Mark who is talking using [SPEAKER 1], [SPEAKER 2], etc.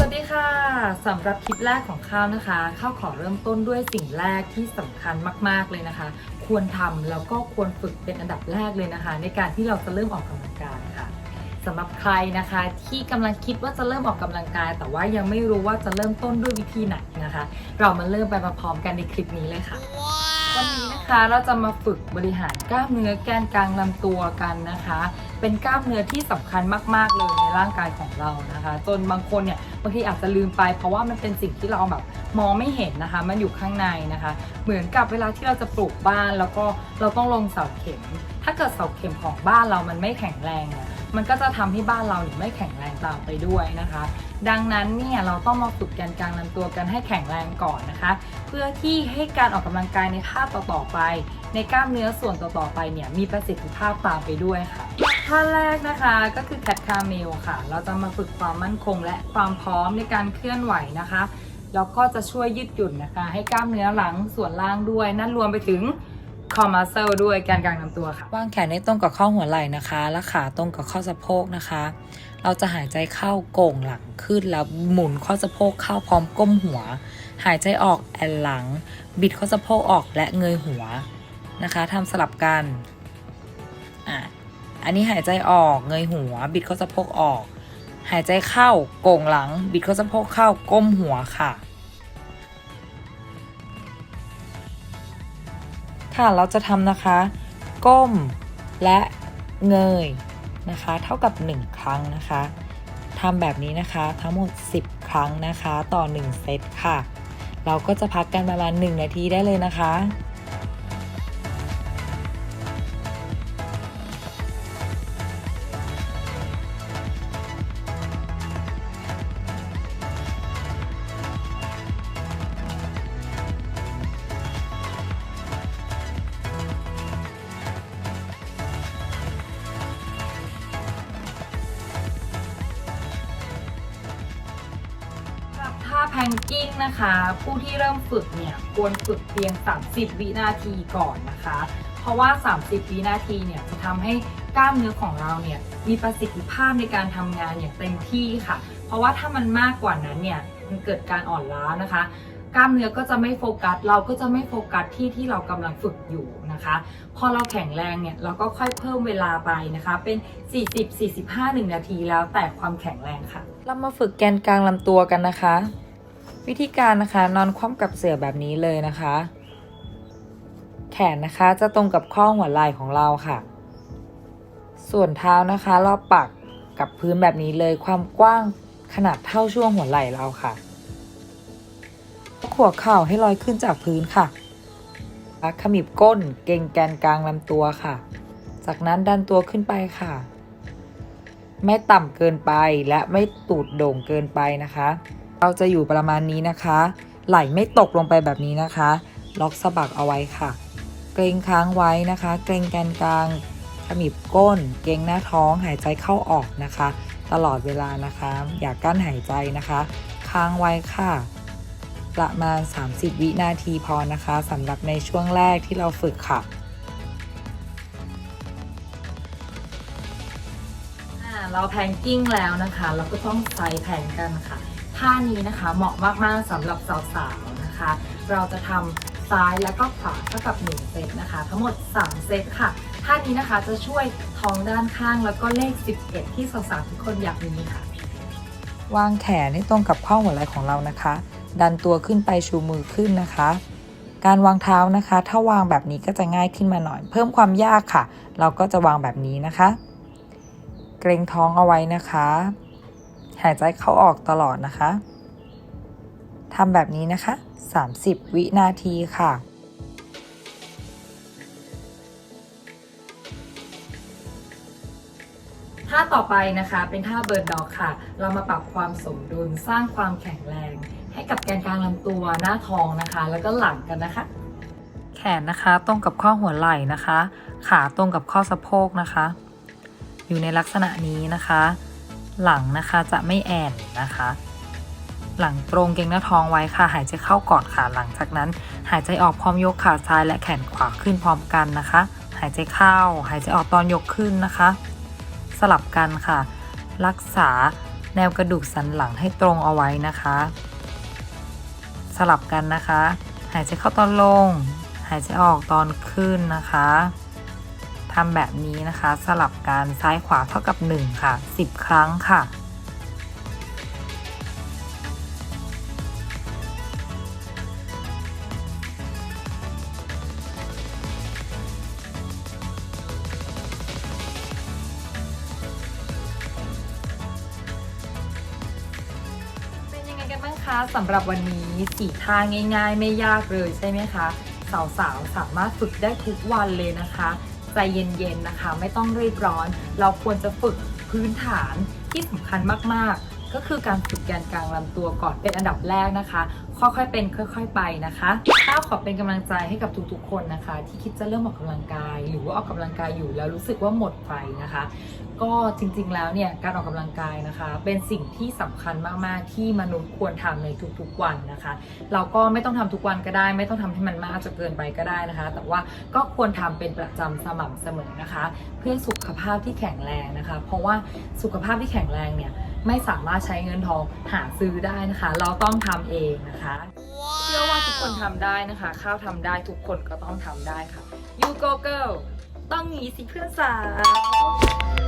[SPEAKER 1] สวัสดีค่ะสำหรับคลิปแรกของข้าวนะคะข้าวขอเริ่มต้นด้วยสิ่งแรกที่สำคัญมาก ๆเลยนะคะ ควรทำแล้วก็ควรฝึกเป็นอันดับแรกเลยนะคะ ในการที่เราจะเริ่มออกกำลังกายค่ะสำหรับใครนะคะที่กำลังคิดว่าจะเริ่มออกกำลังกาย แต่ว่ายังไม่รู้ว่าจะเริ่มต้นด้วยวิธีไหนนะคะ เรามาเริ่มไปมาพร้อมกันในคลิปนี้เลยค่ะ วันนี้นะคะเราจะมาฝึกบริหารกล้ามเนื้อแกนกลางลำตัวกันนะคะ เป็นกล้ามเนื้อที่สำคัญมาก ๆ เลยในร่างกายของเรานะคะ จนบางคนเนี่ยบางทีอาจจะลืมไป เพราะว่ามันเป็นสิ่งที่เราแบบมองไม่เห็นนะคะ มันอยู่ข้างในนะคะ เหมือนกับเวลาที่เราจะปลูกบ้านแล้วก็เราต้องลงเสาเข็ม ถ้าเกิดเสาเข็มของบ้านเรามันไม่แข็งแรงเนี่ยมันก็จะทำให้บ้านเราเนี่ยไม่แข็งแรงตามไปด้วยนะคะ ดังนั้นเนี่ยเราต้องมาฝึกแกนกลางลำตัวกันให้แข็งแรงก่อนนะคะ เพื่อที่ให้การออกกำลังกายในท่าต่อๆไป ในกล้ามเนื้อส่วนต่อๆไปเนี่ยมีประสิทธิภาพตามไปด้วยค่ะ ท่าแรกนะคะก็คือแคทคาเมลค่ะ เราจะมาฝึกความมั่นคงและความพร้อมในการเคลื่อนไหวนะคะแล้วก็จะช่วยยืดหยุ่นนะคะ ให้กล้ามเนื้อหลังส่วนล่างด้วย นั่นรวมไปถึงคอมัสเซลด้วยแกนกลางลำตัวค่ะ
[SPEAKER 2] วางแขนให้ตรงกับข้อหัวไหล่นะคะ และขาตรงกับข้อสะโพกนะคะ เราจะหายใจเข้าโก่งหลังขึ้นแล้วหมุนข้อสะโพกเข้าพร้อมก้มหัว หายใจออกแอนหลัง บิดข้อสะโพกออกและเงยหัวนะคะทำสลับกัน อันนี้หายใจออกเงยหัว บิดข้อสะโพกออก หายใจเข้าโก่งหลัง บิดข้อสะโพกเข้าก้มหัวค่ะ ค่ะเราจะทำนะคะ ก้มและเงยนะคะ เท่ากับ 1 ครั้งนะคะทำแบบนี้นะคะทั้งหมด 10 ครั้งนะคะ ต่อ 1 เซตค่ะ เราก็จะพักกันประมาณ 1 นาทีได้เลยนะคะ
[SPEAKER 1] พนกิ้งนะคะ ผู้ที่เริ่มฝึกเนี่ยควรฝึกเพียง 30 วินาทีก่อนนะคะ เพราะว่า 30 วินาทีเนี่ยจะทำให้กล้ามเนื้อของเราเนี่ยมีประสิทธิภาพในการทำงานอย่างเต็มที่ค่ะ เพราะว่าถ้ามันมากกว่านั้นเนี่ยมันเกิดการอ่อนล้านะคะ กล้ามเนื้อก็จะไม่โฟกัส เราก็จะไม่โฟกัสที่ที่เรากำลังฝึกอยู่นะคะ พอเราแข็งแรงเนี่ยเราก็ค่อยเพิ่มเวลาไปนะคะ เป็น 40 45 1นาทีแล้วแต่ความแข็งแรงค่ะ
[SPEAKER 2] เรามาฝึกแกนกลางลำตัวกันนะคะ วิธีการนะคะนอนคว่ำกับเสื่อแบบนี้เลยนะคะ แขนนะคะจะตรงกับข้อหัวไหล่ของเราค่ะ ส่วนเท้านะคะเราปักกับพื้นแบบนี้เลยความกว้างขนาดเท่าช่วงหัวไหล่เราค่ะหัวเข่าให้ลอยขึ้นจากพื้นค่ะขมิบก้นเกรงแกนกลางลำตัวค่ะ จากนั้นดันตัวขึ้นไปค่ะ ไม่ต่ำเกินไปและไม่ตูดโด่งเกินไปนะคะ เราจะอยู่ประมาณนี้นะคะ ไหลไม่ตกลงไปแบบนี้นะคะ ล็อกสะบักเอาไว้ค่ะ เกรงค้างไว้นะคะ เกรงแกนกลางขมิบก้น เกรงหน้าท้องหายใจเข้าออกนะคะ ตลอดเวลานะคะ อย่ากกั้นหายใจนะคะ ค้างไว้ค่ะ ประมาณ 30 วินาทีพอนะคะสำหรับในช่วงแรกที่เราฝึกค่ะ
[SPEAKER 1] เราแพนกิ้งแล้วนะคะ เราก็ต้องไซด์แพนกันค่ะ ท่านี้นะคะเหมาะมากๆสำหรับสาวๆนะคะ เราจะทำซ้ายแล้วก็ขวาเท่ากับ1เซตนะคะ ทั้งหมด 3 เซตค่ะท่านี้นะคะจะช่วยท้องด้านข้างแล้วก็เลข 11 ที่สาวๆทุกคนอยากมีค่ะ
[SPEAKER 2] วางแขนให้ตรงกับข้อหัวไหล่ของเรานะคะ ดันตัวขึ้นไปชูมือขึ้นนะคะ การวางเท้านะคะ ถ้าวางแบบนี้ก็จะง่ายขึ้นมาหน่อย เพิ่มความยากค่ะ เราก็จะวางแบบนี้นะคะ เกรงท้องเอาไว้นะคะ หายใจเข้าออกตลอดนะคะทำแบบนี้นะคะ 30 วินาทีค่ะ
[SPEAKER 1] ท่าต่อไปนะคะเป็นท่าเบิร์ดด็อกค่ะ เรามาปรับความสมดุลสร้างความแข็งแรง ให้กับแกนกลางลำตัวหน้าท้องนะคะ แล้วก็หลังกันนะคะ
[SPEAKER 2] แขนนะคะตรงกับข้อหัวไหล่นะคะ ขาตรงกับข้อสะโพกนะคะ อยู่ในลักษณะนี้นะคะ หลังนะคะจะไม่แอนนะคะ หลังตรงเกงหน้าท้องไว้ค่ะ หายใจเข้าก่อนค่ะ หลังจากนั้นหายใจออกพร้อมยกขาซ้ายและแขนขวาขึ้นพร้อมกันนะคะ หายใจเข้า หายใจออกตอนยกขึ้นนะคะ สลับกันค่ะ รักษาแนวกระดูกสันหลังให้ตรงเอาไว้นะคะ สลับกันนะคะ หายใจเข้าตอนลง หายใจออกตอนขึ้นนะคะ ทำแบบนี้นะคะ สลับกันซ้ายขวาเท่ากับ 1 ค่ะ 10 ครั้งค่ะ
[SPEAKER 1] เป็นยังไงกันบ้างคะสำหรับวันนี้สี่ท่าง่าย ๆ ไม่ยากเลยใช่ไหมคะสาวๆสามารถฝึกได้ทุกวันเลยนะคะ ใจเย็นๆนะคะ ไม่ต้องรีบร้อน เราควรจะฝึกพื้นฐานที่สำคัญมากๆ ก็คือการฝึกแกนกลางลำตัวก่อนเป็นอันดับแรกนะคะค่อยๆเป็นค่อย ๆ ไปนะคะข้าวขอเป็นกำลังใจให้กับทุกๆ คนนะคะ ที่คิดจะเริ่มออกกำลังกาย หรือว่าออกกำลังกายอยู่แล้วรู้สึกว่าหมดไฟนะคะ ก็จริงๆแล้วเนี่ยการออกกำลังกายนะคะ เป็นสิ่งที่สำคัญมากๆ ที่มนุษย์ควรทำในทุกๆวันนะคะ เราก็ไม่ต้องทำทุกวันก็ได้ ไม่ต้องทำให้มันมากจนเกินไปก็ได้นะคะ แต่ว่าก็ควรทำเป็นประจำสม่ำเสมอนะคะ เพื่อสุขภาพที่แข็งแรงนะคะ เพราะว่าสุขภาพที่แข็งแรงเนี่ยไม่สามารถใช้เงินทองหาซื้อได้นะคะ เราต้องทำเองนะคะ เชื่อว่าทุกคนทำได้นะคะ ข้าวทำได้ทุกคนก็ต้องทำได้ค่ะ You go girl ต้องหนีสิเพื่อนสาว